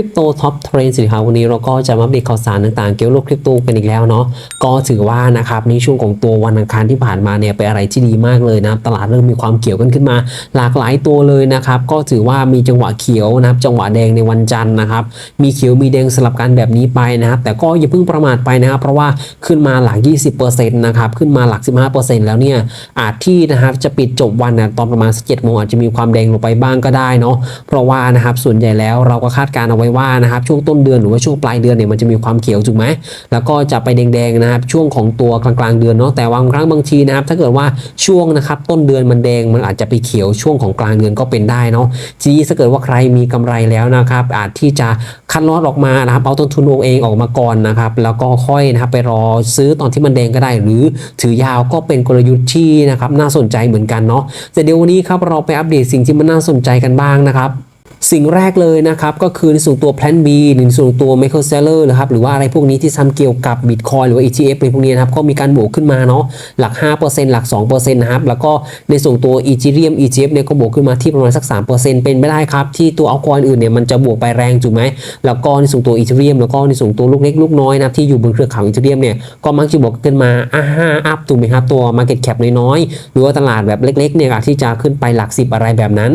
ริปโตท็อปเทรนสินค้าวันนี้เราก็จะมาอัปเดตข่าวสารต่างๆ เกี่ยวกับคริปโตกันอีกแล้วเนาะก็ถือว่านะครับในช่วงของตัววันอังคารที่ผ่านมาเนี่ยเป็นอะไรที่ดีมากเลยนะตลาดเริ่มมีความเขียวกันขึ้นมา หลากหลายตัวเลยนะครับก็ถือว่ามีจังหวะเขียวนะครับจังหวะแดงในวันจันทร์นะครับมีเขียวมีแดงสลับกันแบบนี้ไปนะครับแต่ก็อย่าเพิ่งประมาทไปนะครับเพราะว่าขึ้นมาหลัก 20%นะครับขึ้นมาหลัก 15%แล้วเนี่ยอาจที่นะครับจะปิดจบวันนะตอนประมาณสักเจ็ดโมงอาจจะมีความแดงลงไปบ้างก็ได้เนาะเพราะว่านะครับส่วนใหญ่แล้วเราก็คาดการเอาไว้ว่านะครับช่วงต้นเดือนหรือว่าช่วงปลายเดือนเนี่ยมันจะมีความเขียวถูกไหมแล้วก็จะไปแดงๆนะครับช่วงของตัวกลางๆเดือนเนาะแต่บางครั้งบางทีนะครับถ้าเกิดว่าช่วงนะครับต้นเดือนมันแดงมันอาจจะไปเขียวช่วงของกลางเดือนก็เป็นได้เนาะทีนี้ถ้าเกิดว่าใครมีกำไรแล้วนะครับอาจที่จะคัดลอตออกมานะครับเอาต้นทุนเองออกมาก่อนนะครับแล้วก็ค่อยนะครับไปรอซื้อตอนที่มันแดงก็ได้ หรือถือยาวก็เป็นกลยุทธ์ที่นะครับน่าสนใจเหมือนกันเนาะแต่เดี๋ยววันนี้ครับเราไปอัปเดตสิ่งที่มันน่าสนใจกันบ้างนะครับ สิ่งแรกเลยนะครับ ก็คือในส่วนตัว Plan B ในส่วนตัว Michael Saylor นะครับหรือว่าอะไรพวกนี้ที่ทำเกี่ยวกับ Bitcoin หรือว่า ETF อะไรพวกนี้นะครับ ก็มีการบวกขึ้นมาเนาะหลัก 5%หลัก 2%นะครับ แล้วก็ในส่วนตัว Ethereum ETF เนี่ยก็บวกขึ้นมาที่ประมาณสัก 3%เป็นไม่ได้ครับ ที่ตัวเอาคอยอื่นเนี่ยมันจะบวกไปแรงถูกไหมแล้วก็ในส่วนตัว Ethereum แล้วก็ในส่วนตัวลูกเล็กลูกน้อยนะที่อยู่บนเครือข่าย Ethereum เนี่ยก็มักจะบวกขึ้นมาอ่าห้าอัพถูกไหมครับตัว Market Cap น้อยๆหรือว่าตลาดแบบเล็กๆเนี่ยที่จะขึ้นไปหลัก 10 อะไรแบบนั้น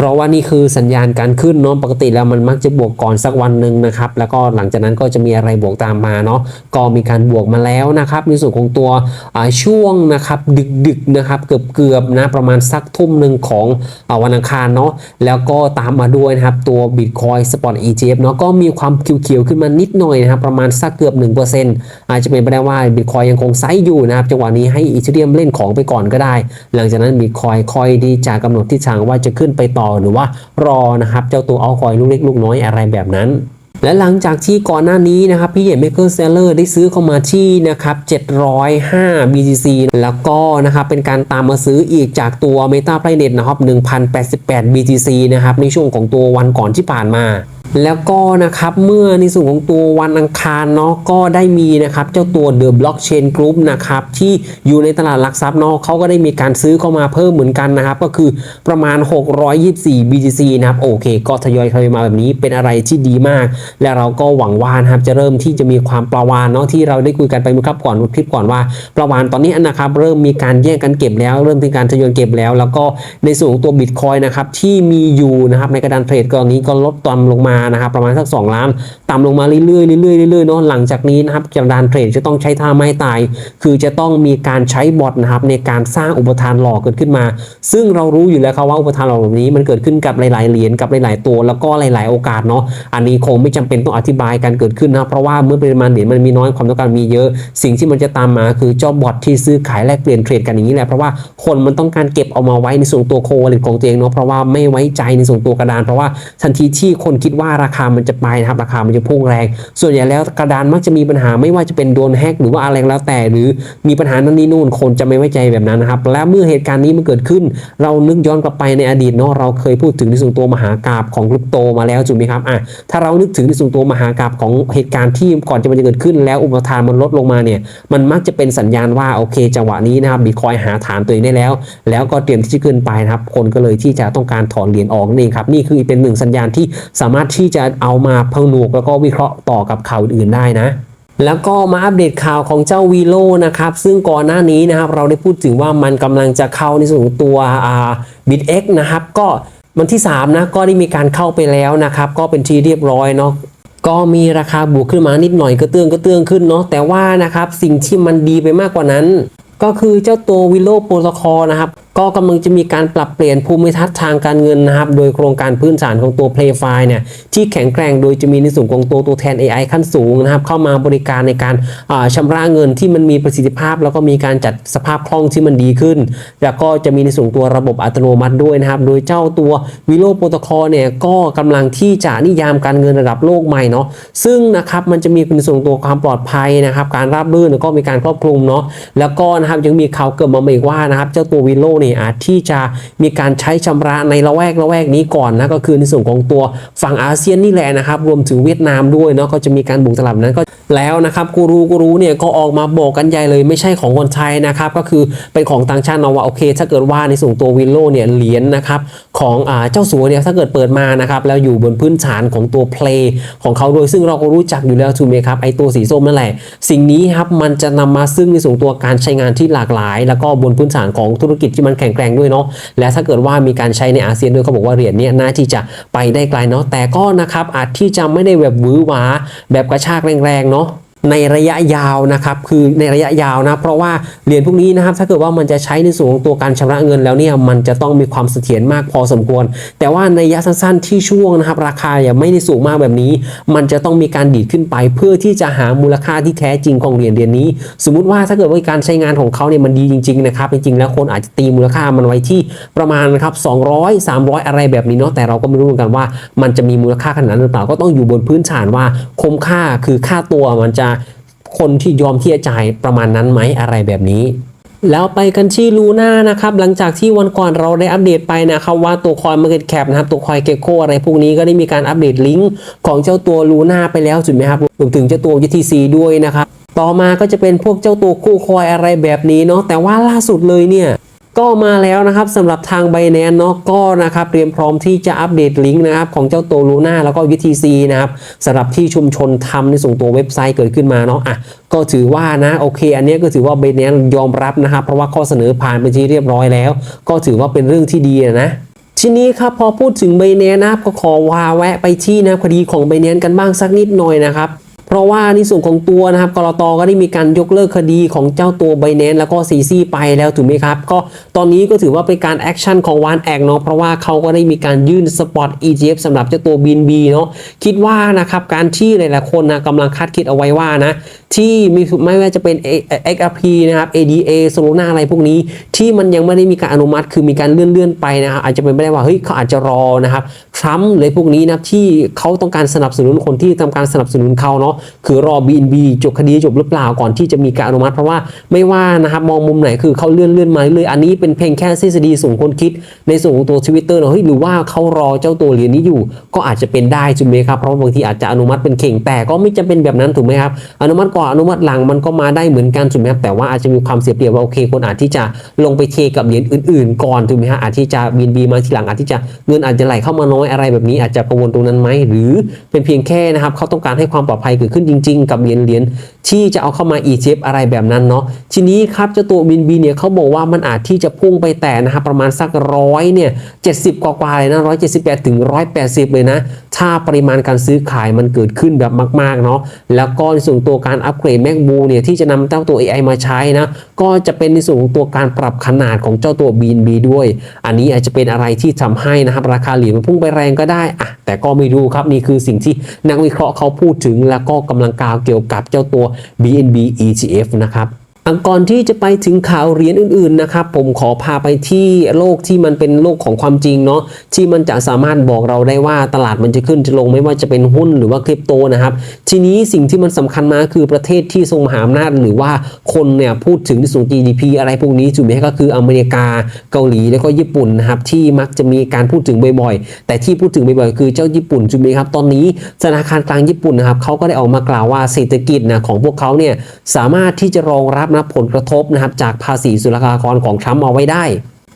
เพราะว่านี่คือสัญญาณการขึ้นเนาะปกติแล้วมันมักจะบวกก่อนสักวันหนึ่งนะครับ แล้วก็หลังจากนั้นก็จะมีอะไรบวกตามมาเนาะก็มีการบวกมาแล้วนะครับในส่วนของตัวช่วงนะครับดึกๆนะครับเกือบๆนะประมาณสักทุ่มหนึ่งของอวันอังคารเนาะแล้วก็ตามมาด้วยนะครับตัว Bitcoin Spot ETF เนาะก็มีความเขียวๆขึ้นมานิดหน่อยนะครับประมาณสักเกือบ 1%อาจจะเป็นไปได้ว่า Bitcoin ยังคงไซส์อยู่นะครับจังหวะนี้ให้ Ethereum เล่นของไปก่อนก็ได้ หลังจากนั้น Bitcoin คอยที่จะกำหนดทิศทางว่าจะขึ้นไปต่อหรือว่ารอนะครับเจ้าตัวเอาคอยลูกเล็กลูกน้อยอะไรแบบนั้นและหลังจากที่ก่อนหน้านี้นะครับพี่เหยมเมเกอร์เซลเลอร์ได้ซื้อเข้ามาที่นะครับ705 BTC แล้วก็นะครับเป็นการตามมาซื้ออีกจากตัว Meta Planet นะครับ1,088 BTC นะครับในช่วงของตัววันก่อนที่ผ่านมา แล้วก็นะครับเมื่อในส่วนของตัววันอังคารเนาะก็ได้มีนะครับเจ้าตัว The Blockchain Group นะครับที่อยู่ในตลาดหลักทรัพย์เนาะเขาก็ได้มีการซื้อเข้ามาเพิ่มเหมือนกันนะครับ ก็คือประมาณ 624 BTC นะครับโอเค ก็ทยอยทยอยมาแบบนี้เป็นอะไรที่ดีมาก และเราก็หวังว่านะครับจะเริ่มที่จะมีความประวานเนาะที่เราได้คุยกันไปเมื่อครับก่อนคลิปก่อนว่า ประวานตอนนี้นะครับเริ่มมีการแย่งกันเก็บแล้ว เริ่มมีการทยอยเก็บแล้ว แล้วก็ในส่วนของตัว Bitcoin นะครับที่มีอยู่นะครับในกระดานเทรดตอนนี้ก็ลดต่ำลงมานะครับประมาณสัก 2 ล้าน ต่ำลงมาเรื่อยๆเรื่อยๆเรื่อยๆเนาะหลังจากนี้นะครับกระดานเทรดจะต้องใช้ท่าไม้ตาย คือจะต้องมีการใช้บอทนะครับในการสร้างอุปทานหลอกเกิดขึ้นมา ซึ่งเรารู้อยู่แล้วครับว่าอุปทานหลอกแบบนี้มันเกิดขึ้นกับหลาย ๆ เหรียญกับหลาย ๆ ตัว แล้วก็หลาย ๆ โอกาสเนาะอันนี้คงไม่จำเป็นต้องอธิบายการเกิดขึ้นนะเพราะว่าเมื่อปริมาณเหรียญมันมีน้อยความต้องการมีเยอะ สิ่งที่มันจะตามมาคือเจ้าบอทที่ซื้อขายแลกเปลี่ยนเทรดกันอย่างนี้แหละเพราะว่าคนมันต้องการเก็บเอามาไว้ในส่วนตัวโคหรือของตัวเองเนาะเพราะว่าไม่ไว้ใจในส่วนตัวกระดาน เพราะว่าทันทีที่คนคิดว่าราคามันจะไปนะครับราคามันจะพุ่งแรง ส่วนใหญ่แล้วกระดานมักจะมีปัญหาไม่ว่าจะเป็นโดนแฮกหรือว่าอะไรแล้วแต่หรือมีปัญหานั้นนี่นู่นคนจะไม่ไว้ใจแบบนั้นนะครับและเมื่อเหตุการณ์นี้มันเกิดขึ้น เรานึกย้อนกลับไปในอดีตเนาะเราเคยพูดถึงในส่วนตัวมหากราบของคริปโตมาแล้วถูกไหมครับอะถ้าเรานึกถึงในส่วนตัวมหากราบของเหตุการณ์ที่ก่อนจะมันจะเกิดขึ้น แล้วอุปทานมันลดลงมาเนี่ยมันมักจะเป็นสัญญาณว่าโอเค จังหวะนี้นะครับบิตคอยหาฐานตัวเองได้แล้ว แล้วก็เตรียมที่จะขึ้นไปนะครับคนก็เลยที่จะต้องการถอนเหรียญออกนั่ครับนี่คือเป็นหนึ่งสัญญาณที่สามารถที่จะเอามาพผนวกแล้วก็วิเคราะห์ต่อกับข่าวอื่นได้นะ แล้วก็มาอัปเดตข่าวของเจ้าวีโลนะครับซึ่งก่อนหน้านี้นะครับเราได้พูดถึงว่ามันกำลังจะเข้าในส่วนของตัวอ่าบิตเอ็กนะครับก็วันที่3นะก็ได้มีการเข้าไปแล้วนะครับก็เป็นที่เรียบร้อยเนาะก็มีราคาบวกขึ้นมานิดหน่อยก็เตื้องก็เตื้องขึ้นเนาะแต่ว่านะครับสิ่งที่มันดีไปมากกว่านั้น ก็คือเจ้าตัววิโลโปรโตคอลนะครับ ก็กำลังจะมีการปรับเปลี่ยนภูมิทัศน์ทางการเงินนะครับ โดยโครงการพื้นฐานของตัว Playfy เนี่ยที่แข็งแกร่งโดยจะมีในส่วนของตัวตัวแทน AI ขั้นสูงนะครับ เข้ามาบริการในการอ่าระเงินที่มันมีประสิทธิภาพ แล้วก็มีการจัดสภาพคล่องที่มันดีขึ้น แล้วก็จะมีในส่วนตัวระบบอัตโนมัติด้วยนะครับ โดยเจ้าตัววิโลโปรโตคอลเนี่ยก็กำลังที่จะนิยามการเงินระดับโลกใหม่เนาะซึ่งนะครับมันจะมีในส่วนตัวความปลอดภัยนะครับ การราบรื่นแล้วก็มีการครอบคลุมเนาะแล้วก็นะครับยังมีข่าวเกิดมาอีกว่านะครับเจ้าตัววิโลเนี่ยอาจที่จะมีการใช้ชำระในละแวกละแวกนี้ก่อนนะก็คือในส่วนของตัวฝั่งอาเซียนนี่แหละนะครับรวมถึงเวียดนามด้วยเนาะก็จะมีการบุกตลาดนั้นก็ แล้วนะครับกูรูกูรูเนี่ยก็ออกมาบอกกันใหญ่เลยไม่ใช่ของคนไทยนะครับก็คือเป็นของต่างชาติเนาะว่าโอเค ถ้าเกิดว่าในส่วนตัววิลโลเนี่ยเหรียญนะครับของอเจ้าสัวเนี่ยถ้าเกิดเปิดมานะครับแล้วอยู่บนพื้นฐานของตัวเพลย์ของเขาโดยซึ่งเราก็รู้จักอยู่แล้วถูกไหมครับไอตัวสีส้มนั่นแหละ สิ่งนี้ครับมันจะนำมาซึ่งในส่วนตัวการใช้งานที่หลากหลาย แล้วก็บนพื้นฐานของธุรกิจที่มันแข็งแกร่งด้วยเนาะและถ้าเกิดว่ามีการใช้ในอาเซียนด้วยเขาบอกว่าเหรียญเนี่ยน่าที่จะไปได้ไกลเนาะแต่ก็นะครับอาจที่จะไม่ได้แบบวือหวาแบบกระชากแรงๆเนาะ ในระยะยาวนะครับคือในระยะยาวนะเพราะว่าเหรียญพวกนี้นะครับถ้าเกิดว่ามันจะใช้ในส่วนของตัวการชำระเงินแล้วเนี่ยมันจะต้องมีความเสถียรมากพอสมควร แต่ว่าในระยะสั้นๆที่ช่วงนะครับราคาอย่าไม่ได้สูงมากแบบนี้ มันจะต้องมีการดีดขึ้นไป เพื่อที่จะหามูลค่าที่แท้จริงของเหรียญเหรียญนี้ สมมุติว่าถ้าเกิดว่าการใช้งานของเขาเนี่ยมันดีจริงๆนะครับจริงๆแล้วคนอาจจะตีมูลค่ามันไว้ที่ประมาณนะครับ200 300 อะไรแบบนี้เนาะแต่เราก็ไม่รู้เหมือนกันว่า มันจะมีมูลค่าขนาดนั้นหรือเปล่าก็ต้องอยู่บนพื้นฐานว่าคุ้มค่าคือค่าตัวมันจะ คนที่ยอมที่จะจ่ายประมาณนั้นไหมอะไรแบบนี้แล้วไปกันที่ลูน่านะครับหลังจากที่วันก่อนเราได้อัปเดตไปนะครับว่าตัวคอยมาเก็ตแคปนะครับตัวคอยเกโคอะไรพวกนี้ก็ได้มีการอัปเดตลิงก์ของเจ้าตัวลูน่าไปแล้วถูกไหมครับรวมถึงเจ้าตัว UTC ด้วยนะครับต่อมาก็จะเป็นพวกเจ้าตัวคู่คอยอะไรแบบนี้เนาะแต่ว่าล่าสุดเลยเนี่ย ก็มาแล้วนะครับสำหรับทาง b บ n a n c e เนาะก็นะครับเตรียมพร้อมที่จะอัปเดตลิงก์นะครับของเจ้าตัวลูน่าแล้วก็ UTC นะครับสำหรับที่ชุมชนทำในส่งตัวเว็บไซต์เกิดขึ้นมาเนาะอะก็ถือว่านะโอเค อันนี้ก็ถือว่า b บ n a n c e ยอมรับนะครับ เพราะว่าข้อเสนอผ่านไปที่เรียบร้อยแล้ว ก็ถือว่าเป็นเรื่องที่ดีนะทีนี้ครับพอพูดถึง b บ n a n c e นะครับก็ขอวาแวะไปที่นะคดีของ b บ n a n c e กันบ้างสักนิดหน่อยนะครับ เพราะว่าในส่วนของตัวนะครับกรตก็ได้มีการยกเลิกคดีของเจ้าตัวไบแนนแล้วก็ซีซีไปแล้วถูกไหมครับ ก็ตอนนี้ก็ถือว่าเป็นการแอคชั่นของวานแอกเนาะเพราะว่าเขาก็ได้มีการยื่นสปอต ETF สำหรับเจ้าตัวบินบีเนาะคิดว่านะครับการที่หลายๆคนนะกำลังคาดคิดเอาไว้ว่านะ ที่มีไม่ว่าจะเป็น XRP นะครับ ADA Solana อะไรพวกนี้ ที่มันยังไม่ได้มีการอนุมัติ คือมีการเลื่อนๆไปนะครับอาจจะเป็นไม่ได้ว่าเฮ้ยเขาอาจจะรอนะครับทรัมป์เลยพวกนี้นะที่เขาต้องการสนับสนุนคนที่ทำการสนับสนุนเขาเนาะคือรอ BNB จบคดีจบหรือเปล่าก่อนที่จะมีการอนุมัติ เพราะว่าไม่ว่านะครับมองมุมไหนคือเขาเลื่อนเลื่อนมาเลยอันนี้เป็นเพียงแค่ทฤษฎีส่งคนคิด ในส่วนของตัวทวิตเตอร์เนาะเฮ้ยหรือว่าเขารอเจ้าตัวเหรียญนี้อยู่ ก็อาจจะเป็นได้ถูกไหมครับเพราะบางทีอาจจะอนุมัติเป็นเข่งแต่ก็ไม่จำเป็นแบบนั้นถูกไหมครับอนุมัติก่อนอนุมัติหลังมันก็มาได้เหมือนกันถูกไหมครับแต่ว่าอาจจะมีความเสียเปรียบว่าโอเคคนอาจที่จะลงไปเทกับเหรียญอื่น ๆ ก่อนถูกไหมฮะอาจที่จะบินบีมาทีหลังอาจที่จะเงินอาจจะไหลเข้ามาน้อยอะไรแบบนี้ อาจจะกังวลตรงนั้นไหมหรือเป็นเพียงแค่นะครับเขาต้องการให้ความปลอดภัยเกิดขึ้นจริง ๆ กับเหรียญเหรียญที่จะเอาเข้ามา ETF อะไรแบบนั้นเนาะทีนี้ครับเจ้าตัวบินบีเนี่ยเขาบอกว่ามันอาจที่จะพุ่งไปแต่นะครับประมาณสักร้อยเนี่ยเจ็ดสิบกว่าๆเลยนะร้อยเจ็ดสิบแปดถึงร้อยแปดสิบเลยนะถ้าปริมาณการซื้อขายมันเกิดขึ้นแบบมากๆเนาะแล้วก็ในส่วนตัวการอัปเกรด MacBook เนี่ยที่จะนำเจ้าตัว AI มาใช้นะ ก็จะเป็นในส่วนของตัวการปรับขนาดของเจ้าตัว BNB ด้วย อันนี้อาจจะเป็นอะไรที่ทำให้นะครับราคาเหรียญมันพุ่งไปแรงก็ได้อะแต่ก็ไม่รู้ครับนี่คือสิ่งที่นักวิเคราะห์เขาพูดถึงแล้วก็กำลังกล่าวเกี่ยวกับเจ้าตัว BNB ETF นะครับ ก่อนที่จะไปถึงข่าวเหรียญอื่นๆนะครับ ผมขอพาไปที่โลกที่มันเป็นโลกของความจริงเนาะที่มันจะสามารถบอกเราได้ว่าตลาดมันจะขึ้นจะลงไม่ว่าจะเป็นหุ้นหรือว่าคริปโตนะครับ ทีนี้สิ่งที่มันสำคัญมาคือประเทศที่ทรงมหาอำนาจหรือว่าคนเนี่ยพูดถึงที่สูง GDP อะไรพวกนี้ถูกไหมก็คืออเมริกาเกาหลีแล้วก็ญี่ปุ่นนะครับที่มักจะมีการพูดถึงบ่อยๆ แต่ที่พูดถึงบ่อยๆคือเจ้าญี่ปุ่นถูกไหมครับตอนนี้ธนาคารกลางญี่ปุ่นนะครับเขาก็ได้ออกมากล่าวว่าเศรษฐกิจนะของพวกเขาเนี่ยสามารถที่จะรองรับนะผลกระทบนะครับจากภาษีศุลกากรของทรัมป์เอาไว้ได้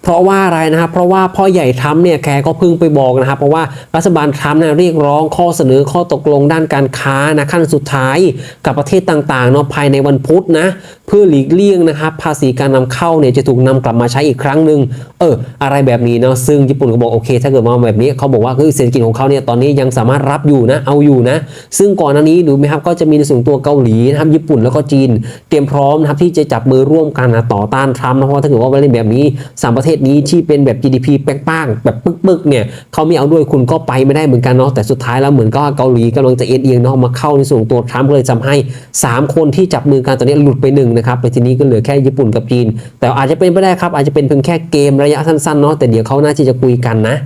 เพราะว่าอะไรนะครับ เพราะว่าพ่อใหญ่ทรัมป์เนี่ยแกก็เพิ่งไปบอกนะครับ เพราะว่ารัฐบาลทรัมป์เนี่ยเรียกร้องข้อเสนอข้อตกลงด้านการค้านะขั้นสุดท้ายกับประเทศต่างๆเนาะภายในวันพุธนะเพื่อหลีกเลี่ยงนะครับ ภาษีการนำเข้าเนี่ยจะถูกนำกลับมาใช้อีกครั้งหนึ่งเอออะไรแบบนี้เนาะซึ่งญี่ปุ่นก็บอกโอเค ถ้าเกิดมาแบบนี้เขาบอกว่าคือเศรษฐกิจของเขาเนี่ยตอนนี้ยังสามารถรับอยู่นะเอาอยู่นะ ซึ่งก่อนหน้านี้ดูไหมครับก็จะมีในส่วนตัวเกาหลีนะครับญี่ปุ่นแล้วก็จีน เตรียมพร้อมนะครับที่จะจับมือร่วมกันนะต่อต้านทรัมป์นะเพราะถ้าเกิดว่าเล่นแบบนี้สามประเทศนี้ที่เป็นแบบ GDP แป้งๆแบบปึ๊กๆเนี่ยเขาไม่เอาด้วยคุณก็ไปไม่ได้เหมือนกันเนาะแต่สุดท้ายแล้วเหมือนก็เกาหลีกำลังจะเอ็นเอียงเนาะมาเข้าในส่วนตัวทรัมป์ก็เลยทำให้ 3 คนที่จับมือกันตอนนี้หลุดไปหนึ่งนะครับไปทีนี้ก็เหลือแค่ญี่ปุ่นกับจีน แต่อาจจะเป็นไปได้ครับอาจจะเป็นเพียงแค่เกมระยะสั้นๆเนาะแต่เดี๋ยวเขาน่าจะจะคุยกันนะ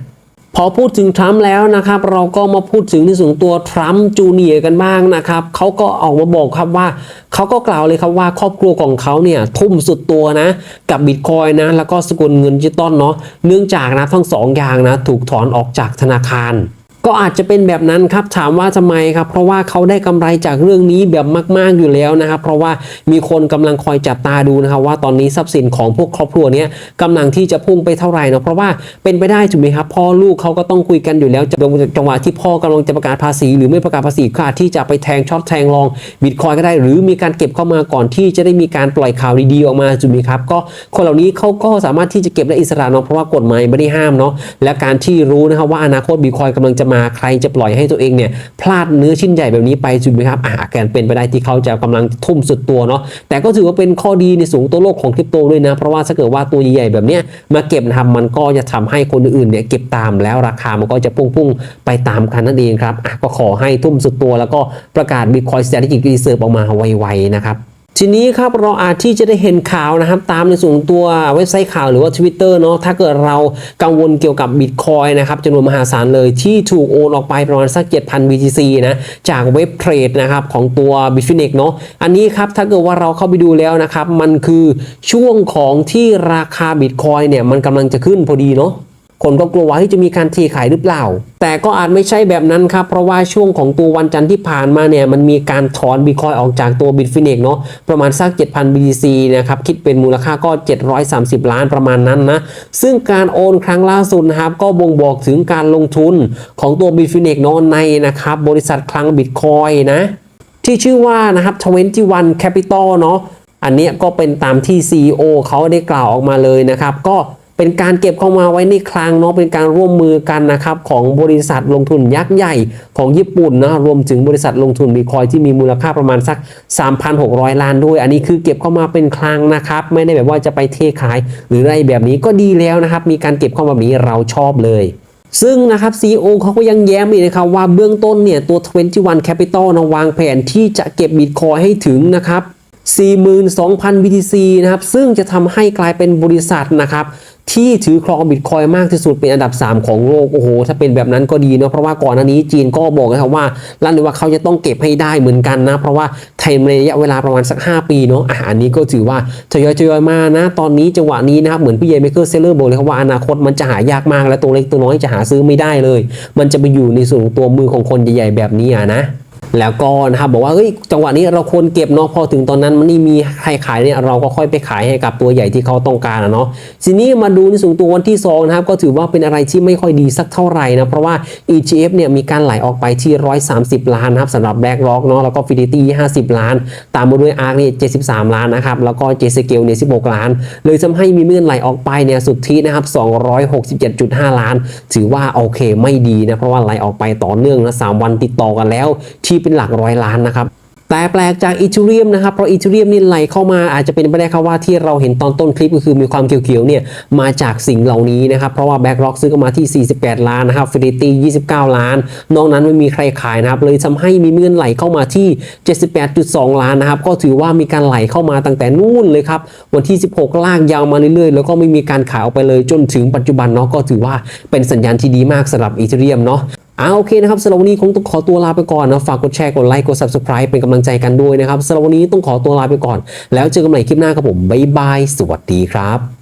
พอพูดถึงทรัมป์แล้วนะครับ เราก็มาพูดถึงในส่วนตัวทรัมป์จูเนียร์กันบ้างนะครับเขาก็ออกมาบอกครับว่าเขาก็กล่าวเลยครับว่าครอบครัวของเขาเนี่ยทุ่มสุดตัวนะ กับบิตคอยนะแล้วก็สกุลเงินดิจิตอลเนาะเนื่องจากนะทั้งสองอย่างนะถูกถอนออกจากธนาคาร ก็อาจจะเป็นแบบนั้นครับถามว่าทำไมครับ เพราะว่าเขาได้กำไรจากเรื่องนี้แบบมาก ๆอยู่แล้วนะครับ เพราะว่ามีคนกำลังคอยจับตาดูนะครับ ว่าตอนนี้ทรัพย์สินของพวกครอบครัวนี้กำลังที่จะพุ่งไปเท่าไหร่เนาะเพราะว่าเป็นไปได้ถูกไหมครับพ่อลูกเขาก็ต้องคุยกันอยู่แล้วจังหวะที่พ่อกำลังจะประกาศภาษี หรือไม่ประกาศภาษีก็อาจที่จะไปแทงช็อตแทงลองบิตคอยก็ได้ หรือมีการเก็บเข้ามาก่อนที่จะได้มีการปล่อยข่าวดีๆออกมาถูกไหมครับก็คนเหล่านี้เขาก็สามารถที่จะเก็บได้อิสระเนาะเพราะว่ากฎหมายไม่ได้ห้ามเนาะและการที่รู้นะครับว่าอนาคตบิตคอยกำลังจะมาใครจะปล่อยให้ตัวเองเนี่ยพลาดเนื้อชิ้นใหญ่แบบนี้ไปถูกไหมครับอ่าแกนเป็นไปได้ที่เขาจะกำลังทุ่มสุดตัวเนาะแต่ก็ถือว่าเป็นข้อดีในสูงตัวโลกของคริปโตด้วยนะ เพราะว่าถ้าเกิดว่าตัวใหญ่ๆแบบเนี้ยมาเก็บนะครับมันก็จะทำให้คนอื่นเนี่ยเก็บตามแล้วราคามันก็จะพุ่งๆไปตามกันนั่นเองครับก็ขอให้ทุ่มสุดตัวแล้วก็ประกาศ Bitcoin Strategic Reserve ออกมาไวๆนะครับ ทีนี้ครับเราอาจที่จะได้เห็นข่าวนะครับ ตามในส่วนของตัวเว็บไซต์ข่าวหรือว่า Twitter เนาะถ้าเกิดเรากังวลเกี่ยวกับ Bitcoin นะครับจำนวนมหาศาลเลยที่ถูกโอนออกไปประมาณสัก 7,000 BTC นะจากเว็บเทรดนะครับของตัว Bitfinex เนาะอันนี้ครับถ้าเกิดว่าเราเข้าไปดูแล้วนะครับ มันคือช่วงของที่ราคา Bitcoin เนี่ยมันกำลังจะขึ้นพอดีเนาะ คนก็กลัวว่าที่จะมีการเทขายหรือเปล่า แต่ก็อาจไม่ใช่แบบนั้นครับ เพราะว่าช่วงของตัววันจันทร์ที่ผ่านมาเนี่ยมันมีการถอนบิตคอยออกจากตัว Bitfinex เนาะประมาณสัก 7,000 BTC นะครับคิดเป็นมูลค่าก็ 730 ล้านประมาณนั้นนะซึ่งการโอนครั้งล่าสุดนะครับก็บ่งบอกถึงการลงทุนของตัว Bitfinex เนาะในนะครับบริษัทคลังบิตคอยนะที่ชื่อว่านะครับ21 Capital เนาะอันนี้ก็เป็นตามที่ CEO เขาได้กล่าวออกมาเลยนะครับ ก็ เป็นการเก็บเข้ามาไว้ในคลังเนาะเป็นการร่วมมือกันนะครับของบริษัทลงทุนยักษ์ใหญ่ของญี่ปุ่นนะรวมถึงบริษัทลงทุนบีคอยที่มีมูลค่าประมาณสัก 3,600 ล้านด้วย อันนี้คือเก็บเข้ามาเป็นคลังนะครับ ไม่ได้แบบว่าจะไปเทขาย หรืออะไรแบบนี้ก็ดีแล้วนะครับ มีการเก็บเข้ามาแบบนี้เราชอบเลยซึ่งนะครับ CEO เขาก็ยังแย้มอีกนะครับว่าเบื้องต้นเนี่ยตัว 21 Capital นะวางแผนที่จะเก็บบิตคอยให้ถึงนะครับ 42,000 BTC นะครับ ซึ่งจะทำให้กลายเป็นบริษัทนะครับที่ถือครองบิตคอยมากที่สุดเป็นอันดับ 3 ของโลก โอ้โห ถ้าเป็นแบบนั้นก็ดีเนาะเพราะว่าก่อนหน้านี้จีนก็บอกนะครับว่าลั่นเลยว่าเขาจะต้องเก็บให้ได้เหมือนกันนะ เพราะว่าไทยระยะเวลาประมาณสัก 5 ปีเนาะอะอันนี้ก็ถือว่าทยอยทยอยมานะ ตอนนี้จังหวะนี้นะครับเหมือนพี่เยเมเกอร์เซเลอร์บอกเลยครับว่าอนาคตมันจะหายากมากและตัวเล็กตัวน้อยจะหาซื้อไม่ได้เลย มันจะไปอยู่ในส่วนของตัวมือของคนใหญ่ๆแบบนี้อะนะ แล้วก็นะครับบอกว่าเฮ้ยจังหวะนี้เราควรเก็บเนาะพอถึงตอนนั้นมันนี่มีใครขายเนี่ยเราก็ค่อยไปขายให้กับตัวใหญ่ที่เขาต้องการอะเนาะทีนี้มาดูในส่วนตัววันที่2นะครับก็ถือว่าเป็นอะไรที่ไม่ค่อยดีสักเท่าไหร่นะเพราะว่า ETF เนี่ยมีการไหลออกไปที่ 130 ล้านนะครับสำหรับ BlackRock เนาะแล้วก็ Fidelity 50 ล้าน ตามมาด้วย ARK เนี่ย73 ล้านนะครับแล้วก็ j s c a l e เนี่ย16 ล้าน เลยทำให้มีเงื่อนไหลออกไปเนี่ยสุทธินะครับ267.5 ล้าน ถือว่าโอเคไม่ดีนะเพราะว่าไหลออกไปต่อเนื่องนะ3วันติดต่อกันแล้วที่เป็นหลักร้อยล้านนะครับแต่แปลกจากอีทูเรียมนะครับ เพราะอีทูเรียมนี่ไหลเข้ามาอาจจะเป็นไปได้ครับว่าที่เราเห็นตอนต้นคลิปก็คือมีความเขียวๆเนี่ยมาจากสิ่งเหล่านี้นะครับ เพราะว่าแบ็กร็อกซื้อเข้ามาที่ 48 ล้านนะครับฟิลิตี้29 ล้าน นอกนั้นไม่มีใครขายนะครับ เลยทำให้มีเงื่อนไหลเข้ามาที่ 78.2 ล้านนะครับ ก็ถือว่ามีการไหลเข้ามาตั้งแต่นู่นเลยครับ วันที่ 16 ลากยาวมาเรื่อยๆ แล้วก็ไม่มีการขายออกไปเลยจนถึงปัจจุบันเนาะก็ถือว่าเป็นสัญญาณที่ดีมากสำหรับอีทูเรียมเนาะ อ่าโอเคนะครับสำหรับวันนี้คงต้องขอตัวลาไปก่อนนะฝากกดแชร์กดไลค์กด subscribe เป็นกำลังใจกันด้วยนะครับสำหรับวันนี้ต้องขอตัวลาไปก่อน แล้วเจอกันใหม่คลิปหน้าครับผมบ๊ายบายสวัสดีครับ